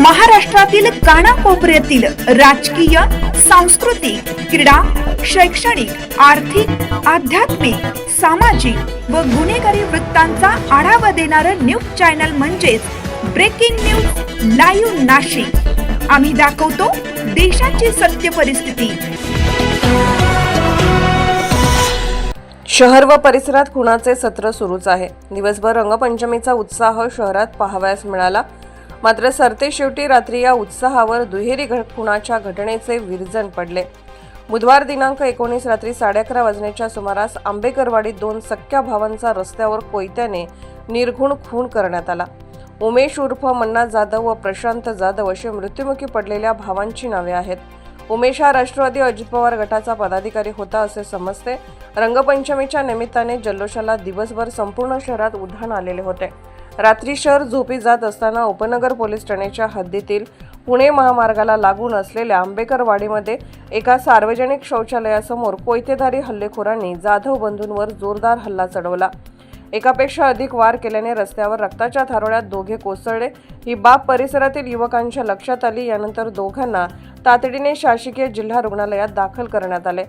महाराष्ट्रातील कानाकोपऱ्यातील राजकीय सांस्कृतिक क्रीडा शैक्षणिक आर्थिक आध्यात्मिक सामाजिक व गुन्हेगारी वृत्तांचा आढावा देणारं न्यूज चॅनल म्हणजेच ब्रेकिंग न्यूज लाईव्ह नाशिक. आम्ही दाखवतो देशाची सत्य परिस्थिती. शहर व परिसरात खुणाचे सत्र सुरूच आहे. दिवसभर रंगपंचमीचा उत्साह शहरात पाहावयास मिळाला. मात्र सरते शेवटी रात्री या उत्साहावर दुहेरी खुणाच्या घटनेचे विरजन पडले. बुधवार दिनांक एकोणीस रात्री साडे अकरा वाजण्याच्या सुमारास आंबेकरवाडीत दोन सख्या भावांचा रस्त्यावर कोयत्याने निर्घुण खून करण्यात आला. उमेश उर्फ मन्ना जाधव व प्रशांत जाधव असे मृत्युमुखी पडलेल्या भावांची नावे आहेत. उमेश हा राष्ट्रवादी अजित पवार गटाचा पदाधिकारी होता असे समजते. रंगपंचमीच्या निमित्ताने जल्लोषाला दिवसभर संपूर्ण शहरात उधाण आलेले होते. रात्री शहर झोपी जात असताना उपनगर पोलीस ठाण्याच्या हद्दीतील पुणे महामार्गाला लागून असलेल्या आंबेकरवाडीमध्ये एका सार्वजनिक शौचालयासमोर कोयतेधारी हल्लेखोरांनी जाधव बंधूंवर जोरदार हल्ला चढवला. एकापेक्षा अधिक वार केल्याने रस्त्यावर रक्ताच्या थारोळ्यात दोघे कोसळले. ही बाब परिसरातील युवकांच्या लक्षात आली. यानंतर दोघांना तातडीने शासकीय जिल्हा रुग्णालयात दाखल करण्यात आले.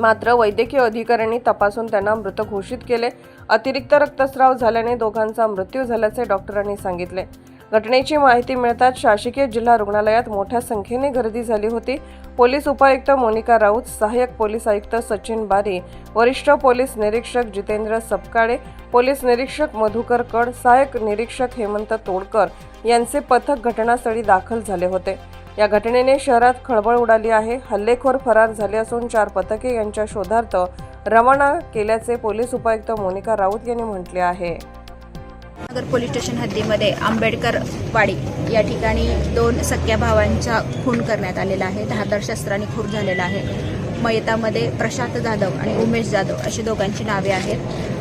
मात्र वैद्यकीय अधिकाऱ्यांनी तपासून त्यांना मृत घोषित केले. अतिरिक्त रक्तस्राव झाल्याने दोघांचा मृत्यू झाल्याचे डॉक्टरांनी सांगितले. घटनेची माहिती मिळताच शासकीय जिल्हा रुग्णालयात मोठ्या संख्येने गर्दी झाली होती. पोलीस उपायुक्त मोनिका राऊत सहाय्यक पोलीस आयुक्त सचिन बारी वरिष्ठ पोलीस निरीक्षक जितेंद्र सपकाळे पोलीस निरीक्षक मधुकर कड सहाय्यक निरीक्षक हेमंत तोडकर यांचे पथक घटनास्थळी दाखल झाले होते. या घटनेने शहरात खळबळ उडाली आहे. हल्लेखोर फरार झाले असून चार पथके यांच्या शोधार्थ रवाना केल्याचे पोलीस उपायुक्त मोनिका राऊत यांनी म्हटले आहे. नगर पोलीस स्टेशन हद्दीमध्ये आंबेडकर वाडी या ठिकाणी दोन सख्या भावांचा खून करण्यात आलेला आहे. धारदार शस्त्राने खून झालेला आहे. मयतामध्ये प्रशांत जाधव आणि उमेश जाधव अशी दोघांची नावे आहेत.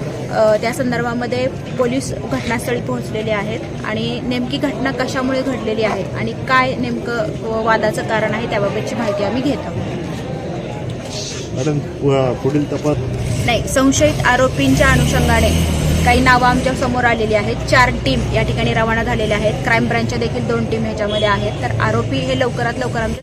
त्या संदर्भामध्ये पोलीस घटनास्थळी पोहोचलेले आहेत आणि नेमकी घटना कशामुळे घडलेली आहे आणि काय नेमकं वादाचं कारण आहे त्याबाबतची माहिती आम्ही घेत आहोत. पुढील तपास? नाही संशयित आरोपींच्या अनुषंगाने काही नावं आमच्यासमोर आलेली आहेत. चार टीम या ठिकाणी रवाना झालेल्या आहेत. क्राईम ब्रांचच्या देखील दोन टीम ह्याच्यामध्ये आहेत. तर आरोपी हे लवकरात लवकर आमच्या